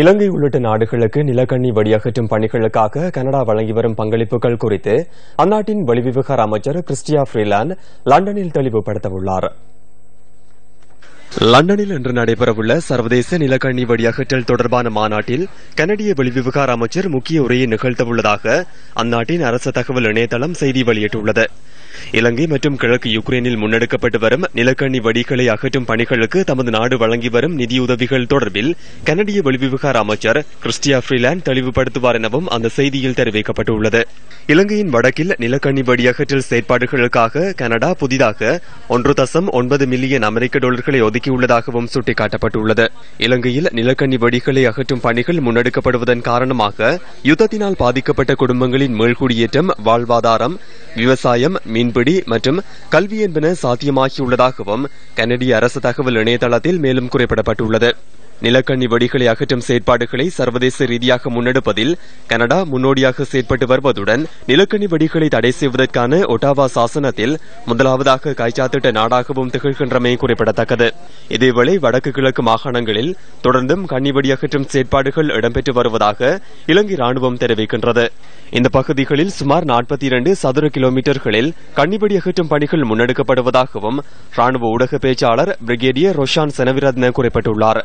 இலங்கை உள்ளிட்ட நாடுகளுக்கு நிலக்கண்ணி வெடியகற்றும் பணிகளுக்காக கனடா வழங்கி வரும் பங்களிப்புகள் குறித்து அந்நாட்டின் வெளிவிவகார அமைச்சர் கிறிஸ்டியா ஃப்ரீலான் லண்டனில் தெளிவுபடுத்தவுள்ளார். லண்டனில் இன்று நடைபெறவுள்ள சர்வதேச நிலக்கண்ணி வெடியகற்றல் தொடர்பான மாநாட்டில் கனடிய வெளிவிவகார அமைச்சர் முக்கிய உரையை நிகழ்த்தவுள்ளதாக அந்நாட்டின் அரசு தகவல் இணையதளம் செய்தி வெளியிட்டுள்ளது. இலங்கை மற்றும் கிழக்கு யுக்ரைனில் முன்னெடுக்கப்பட்டு வரும் நிலக்கண்ணி வடிகளை அகற்றும் பணிகளுக்கு தமது நாடு வழங்கி வரும் நிதியுதவிகள் தொடர்பில் கனடிய வெளிவிவகார அமைச்சர் கிறிஸ்டியா ஃப்ரீலாண்ட் தெளிவுபடுத்துவார் எனவும் அந்த செய்தியில் தெரிவிக்கப்பட்டுள்ளது. இலங்கையின் வடக்கில் நிலக்கண்ணி வடி அகற்றல் செயற்பாடுகளுக்காக கனடா புதிதாக ஒன்று தசம் ஒன்பது மில்லியன் அமெரிக்க டாலர்களை ஒதுக்கியுள்ளதாகவும் சுட்டிக்காட்டப்பட்டுள்ளது. இலங்கையில் நிலக்கண்ணி வடிகளை அகற்றும் பணிகள் முன்னெடுக்கப்படுவதன் காரணமாக யுத்தத்தினால் பாதிக்கப்பட்ட குடும்பங்களின் மீள்குடியேற்றம் வாழ்வாதாரம் விவசாயம் மீன் மீன்பிடி மற்றும் கல்வி என்பன சாத்தியமாகியுள்ளதாகவும் கனடிய அரசு தகவல் இணையதளத்தில் மேலும் குறிப்பிடப்பட்டுள்ளது. நிலக்கண்ணி வடிகளை அகற்றும் செயற்பாடுகளை சர்வதேச ரீதியாக முன்னெடுப்பதில் கனடா முன்னோடியாக செயற்பட்டு வருவதுடன் நிலக்கண்ணி வடிகளை தடை செய்வதற்கான ஒட்டாவா சாசனத்தில் முதலாவதாக கைச்சாத்திட்ட நாடாகவும் திகழ்கின்றமை குறிப்பிடத்தக்கது. இதேவேளை வடக்கு கிழக்கு மாகாணங்களில் தொடர்ந்தும் கண்ணிவடி அகற்றும் செயற்பாடுகள் இடம்பெற்று வருவதாக இலங்கை ராணுவம் தெரிவிக்கின்றது. இந்த பகுதிகளில் சுமார் நாற்பத்தி இரண்டு சதுர கிலோமீட்டர்களில் கண்ணிவடி அகற்றும் பணிகள் முன்னெடுக்கப்படுவதாகவும் ராணுவ ஊடக பேச்சாளர் பிரிகேடியர் ரொஷான் செனவிரத்ன குறிப்பிட்டுள்ளார்.